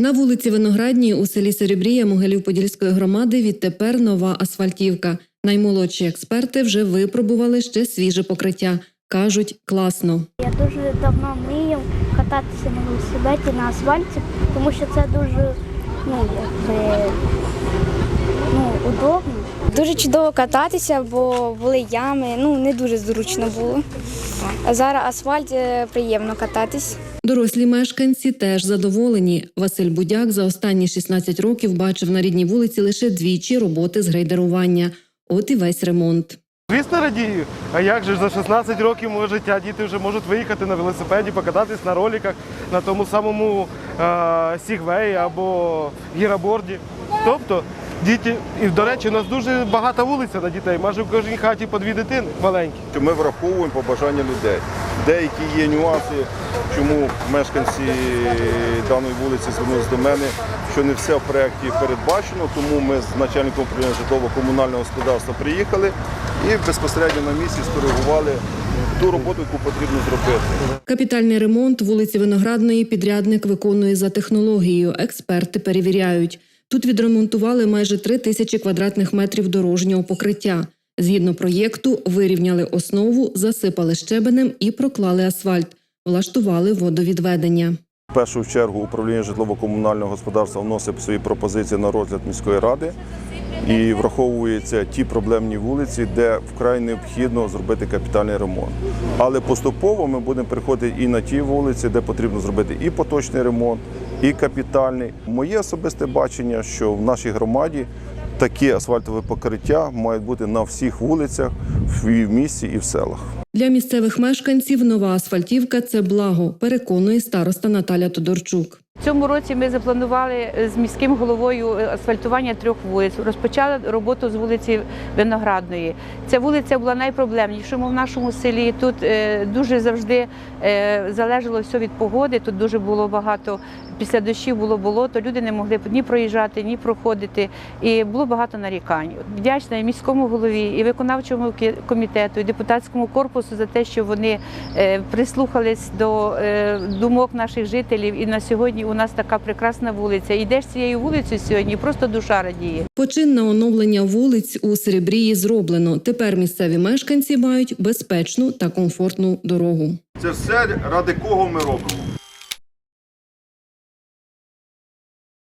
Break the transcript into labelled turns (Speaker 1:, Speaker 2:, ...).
Speaker 1: На вулиці Виноградній у селі Серебрія Могилів-Подільської громади відтепер нова асфальтівка. Наймолодші експерти вже випробували ще свіже покриття. Кажуть, класно.
Speaker 2: Я дуже давно мріяв кататися на велосипеді на асфальті, тому що це дуже ну, якби, ну, удобно.
Speaker 3: Дуже чудово кататися, бо були ями, ну не дуже зручно було. А зараз асфальт е, приємно кататись.
Speaker 1: Дорослі мешканці теж задоволені. Василь Будяк за останні 16 років бачив на рідній вулиці лише двічі роботи з грейдерування. От і весь ремонт.
Speaker 4: Звісно, радію. А як же за 16 років мого життя діти вже можуть виїхати на велосипеді, покататись на роликах, на тому самому е, сігвеї або гіраборді. Тобто діти, і до речі, у нас дуже багата вулиця на дітей. Майже в кожній хаті по дві дитини маленькі.
Speaker 5: ми враховуємо побажання людей. Деякі є нюанси, чому мешканці даної вулиці звернулися до мене, що не все в проєкті передбачено, тому ми з начальником управління житлово-комунального господарства приїхали і безпосередньо на місці скоригували ту роботу, яку потрібно зробити.
Speaker 1: Капітальний ремонт вулиці Виноградної підрядник виконує за технологією. Експерти перевіряють. Тут відремонтували майже три тисячі квадратних метрів дорожнього покриття. Згідно проєкту, вирівняли основу, засипали щебенем і проклали асфальт, влаштували водовідведення.
Speaker 5: В першу чергу управління житлово-комунального господарства вносить свої пропозиції на розгляд міської ради і враховуються ті проблемні вулиці, де вкрай необхідно зробити капітальний ремонт. Але поступово ми будемо переходити і на ті вулиці, де потрібно зробити і поточний ремонт, і капітальний. Моє особисте бачення, що в нашій громаді такі асфальтове покриття мають бути на всіх вулицях в місті і в селах.
Speaker 1: Для місцевих мешканців нова асфальтівка це благо, переконує староста Наталя Тодорчук.
Speaker 6: Цьому році ми запланували е, з міським головою е, асфальтування трьох вулиць. Розпочали роботу з вулиці Виноградної. Ця вулиця була найпроблемнішою в нашому селі. Тут е, дуже завжди залежало все від погоди. Тут дуже було багато після дощів було болото. Люди не могли ні проїжджати, ні проходити. І було багато нарікань. Вдячна і міському голові, і виконавчому комітету, і депутатському корпусу за те, що вони прислухались до думок наших жителів. І на сьогодні у нас така прекрасна вулиця. Йдеш цією вулицею сьогодні, просто душа радіє.
Speaker 1: Починне оновлення вулиць у Серебрії зроблено. Тепер місцеві мешканці мають безпечну та комфортну дорогу.
Speaker 5: Це все ради кого ми робимо.